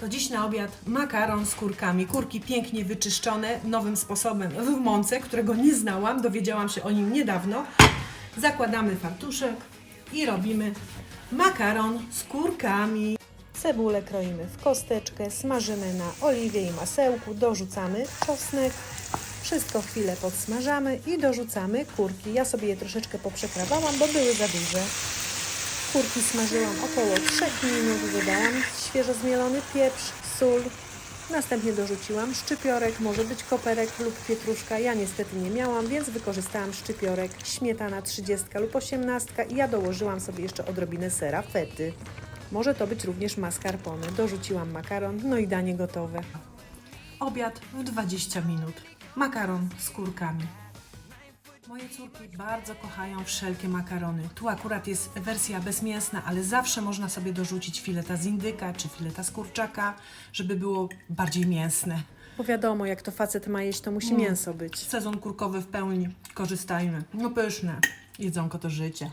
To dziś na obiad makaron z kurkami. Kurki pięknie wyczyszczone nowym sposobem w mące, którego nie znałam, dowiedziałam się o nim niedawno. Zakładamy fartuszek i robimy makaron z kurkami. Cebulę kroimy w kosteczkę, smażymy na oliwie i masełku, dorzucamy czosnek, wszystko chwilę podsmażamy i dorzucamy kurki. Ja sobie je troszeczkę poprzekrawałam, bo były za duże. Kurki smażyłam około 3 minut, dodałam świeżo zmielony pieprz, sól. Następnie dorzuciłam szczypiorek, może być koperek lub pietruszka. Ja niestety nie miałam, więc wykorzystałam szczypiorek, śmietana 30 lub 18 i ja dołożyłam sobie jeszcze odrobinę sera fety. Może to być również mascarpone. Dorzuciłam makaron, no i danie gotowe. Obiad w 20 minut. Makaron z kurkami. Moje córki bardzo kochają wszelkie makarony. Tu akurat jest wersja bezmięsna, ale zawsze można sobie dorzucić fileta z indyka czy fileta z kurczaka, żeby było bardziej mięsne. Bo wiadomo, jak to facet ma jeść, to musi mięso być. Sezon kurkowy w pełni. Korzystajmy. No pyszne. Jedzonko to życie.